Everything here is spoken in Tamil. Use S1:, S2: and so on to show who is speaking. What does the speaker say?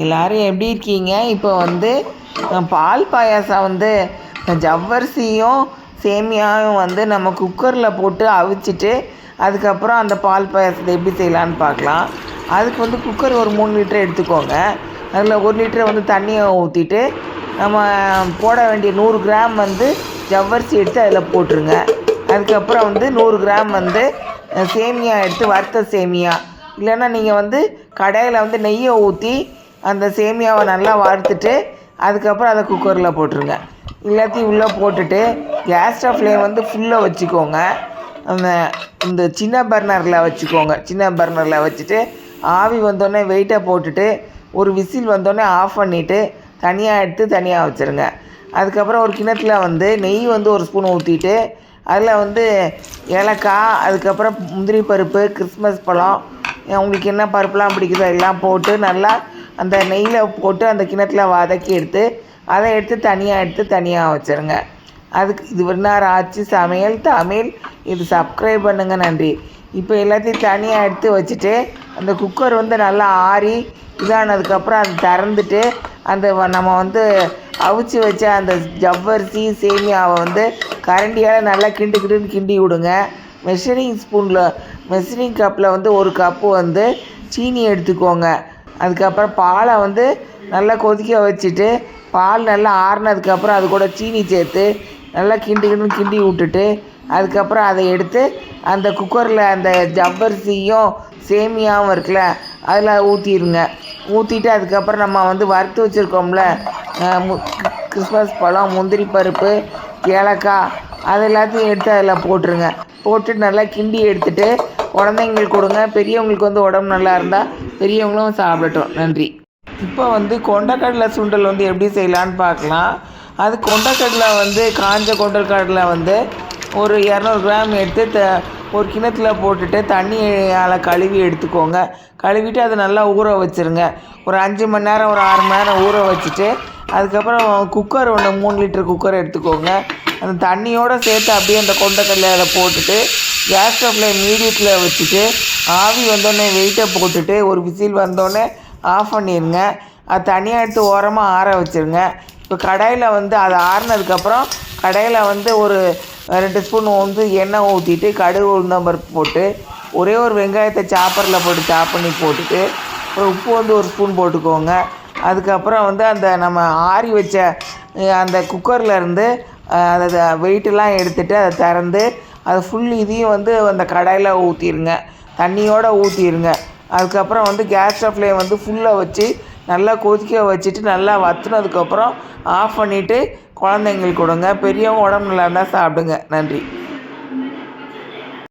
S1: எல்லாரும் எப்படி இருக்கீங்க? இப்போ வந்து பால் பாயாசம் வந்து ஜவ்வரிசியும் சேமியாவும் வந்து நம்ம குக்கரில் போட்டு அவிச்சிட்டு அதுக்கப்புறம் அந்த பால் பாயாசத்தை எப்படி செய்யலான்னு பார்க்கலாம். அதுக்கு வந்து குக்கர் ஒரு மூணு லிட்டர் எடுத்துக்கோங்க. அதில் ஒரு லிட்டரை வந்து தண்ணியை ஊற்றிட்டு நம்ம போட வேண்டிய நூறு கிராம் வந்து ஜவ்வரிசி எடுத்து அதில் போட்டுருங்க. அதுக்கப்புறம் வந்து நூறு கிராம் வந்து சேமியா எடுத்து வறுத்த சேமியா. இல்லைன்னா நீங்கள் வந்து கடையில் வந்து நெய்யை ஊற்றி அந்த சேமியாவை நல்லா வறுத்துட்டு அதுக்கப்புறம் அதை குக்கரில் போட்டுருங்க. எல்லாத்தையும் உள்ளே போட்டுட்டு கேஸ் ஸ்டவ்லேயே வந்து ஃபுல்லாக வச்சுக்கோங்க. அந்த இந்த சின்ன பர்னரில் வச்சுக்கோங்க. சின்ன பர்னரில் வச்சுட்டு ஆவி வந்தோடனே வெயிட்டை போட்டுட்டு ஒரு விசில் வந்தோடனே ஆஃப் பண்ணிவிட்டு தனியாக எடுத்து தனியாக வச்சுருங்க. அதுக்கப்புறம் ஒரு கிணத்துல வந்து நெய் வந்து ஒரு ஸ்பூன் ஊற்றிட்டு அதில் வந்து ஏலக்காய் அதுக்கப்புறம் முந்திரி பருப்பு கிறிஸ்மஸ் பழம் உங்களுக்கு என்ன பருப்புலாம் பிடிக்குதோ எல்லாம் போட்டு நல்லா அந்த நெய்யில் போட்டு அந்த கிணத்துல வதக்கி எடுத்து அதை எடுத்து தனியாக எடுத்து தனியாக வச்சுருங்க. அதுக்கு இது ஒரு ஆச்சு சமையல்? தமிழ். இது சப்ஸ்கிரைப் பண்ணுங்கள் நன்றி. இப்போ எல்லாத்தையும் தனியாக எடுத்து வச்சுட்டு அந்த குக்கர் வந்து நல்லா ஆறி இதானதுக்கப்புறம் அதை திறந்துட்டு அந்த வ- நம்ம வந்து அவிச்சு வச்ச அந்த ஜவ்வரிசி சேமியாவை வந்து கரண்டியால் நல்லா கிண்டு கிண்டுன்னு கிண்டி விடுங்க. மெஷரிங் ஸ்பூனில் மெஷரிங் கப்பில் வந்து ஒரு கப்பு வந்து சீனி எடுத்துக்கோங்க. அதுக்கப்புறம் பாலை வந்து நல்லா கொதிக்க வச்சுட்டு பால் நல்லா ஆறினதுக்கப்புறம் அது கூட சீனி சேர்த்து நல்லா கிண்டி கிண்டு கிண்டி விட்டுட்டு அதுக்கப்புறம் அதை எடுத்து அந்த குக்கரில் அந்த ஜவ்வரிசியும் சேமியாவும் இருக்குல்ல அதில் ஊற்றிடுங்க ஊற்றிட்டு அதுக்கப்புறம் நம்ம வந்து வறுத்து வச்சுருக்கோம்ல கிறிஸ்மஸ் பழம் முந்திரி பருப்பு ஏலக்காய் அது எல்லாத்தையும் எடுத்து அதில் போட்டுருங்க. போட்டு நல்லா கிண்டி எடுத்துகிட்டு குழந்தைங்களுக்கு கொடுங்க. பெரியவங்களுக்கு வந்து உடம்பு நல்லா இருந்தால் பெரியவங்களும் சாப்பிடட்டும். நன்றி. இப்போ வந்து கொண்டக்கடலை சுண்டல் வந்து எப்படி செய்யலான்னு பார்க்கலாம். அது கொண்டக்கடலை வந்து காஞ்ச கொண்டக்கடலை வந்து ஒரு இரநூறு கிராம் எடுத்து த ஒரு கிணத்துல போட்டுட்டு தண்ணியால் கழுவி எடுத்துக்கோங்க. கழுவிட்டு அதை நல்லா ஊற வச்சுருங்க. ஒரு அஞ்சு மணி நேரம் ஒரு ஆறு மணி நேரம் ஊற வச்சுட்டு அதுக்கப்புறம் குக்கர் ஒன்று மூணு லிட்டர் குக்கர் எடுத்துக்கோங்க. அந்த தண்ணியோடு சேர்த்து அப்படியே அந்த கொண்டக்கடலை அதில் போட்டுட்டு கேஸ் ஸ்டவ்வில் மீடியத்தில் வச்சுட்டு ஆவி வந்தோடனே வெயிட்டை போட்டுட்டு ஒரு விசில் வந்தோடனே ஆஃப் பண்ணிடுங்க அது தனியாக எடுத்து ஓரமாக ஆற வச்சுருங்க. இப்போ கடாயில் வந்து அது ஆறினதுக்கப்புறம் கடையில் வந்து ஒரு ரெண்டு ஸ்பூன் வந்து எண்ணெய் ஊற்றிட்டு கடுகு உளுந்தம்பருப்பு போட்டு ஒரே ஒரு வெங்காயத்தை சாப்பரில் போட்டு சாப் பண்ணி போட்டுட்டு அப்புறம் உப்பு வந்து ஒரு ஸ்பூன் போட்டுக்கோங்க. அதுக்கப்புறம் வந்து அந்த நம்ம ஆறி வச்ச அந்த குக்கரில் இருந்து அதை வெயிட்டெல்லாம் எடுத்துகிட்டு அதை திறந்து அதை ஃபுல் இதையும் வந்து அந்த கடையில் ஊற்றிடுங்க தண்ணியோடு ஊற்றிடுங்க அதுக்கப்புறம் வந்து கேஸ் ஸ்டவ்லேயே வந்து ஃபுல்லாக வச்சு நல்லா கொதிக்க வச்சுட்டு நல்லா வத்துனதுக்கப்புறம் ஆஃப் பண்ணிவிட்டு குழந்தைங்களுக்கு கொடுங்க. பெரியவங்க உடம்பு நல்லா இருந்தால் சாப்பிடுங்க. நன்றி.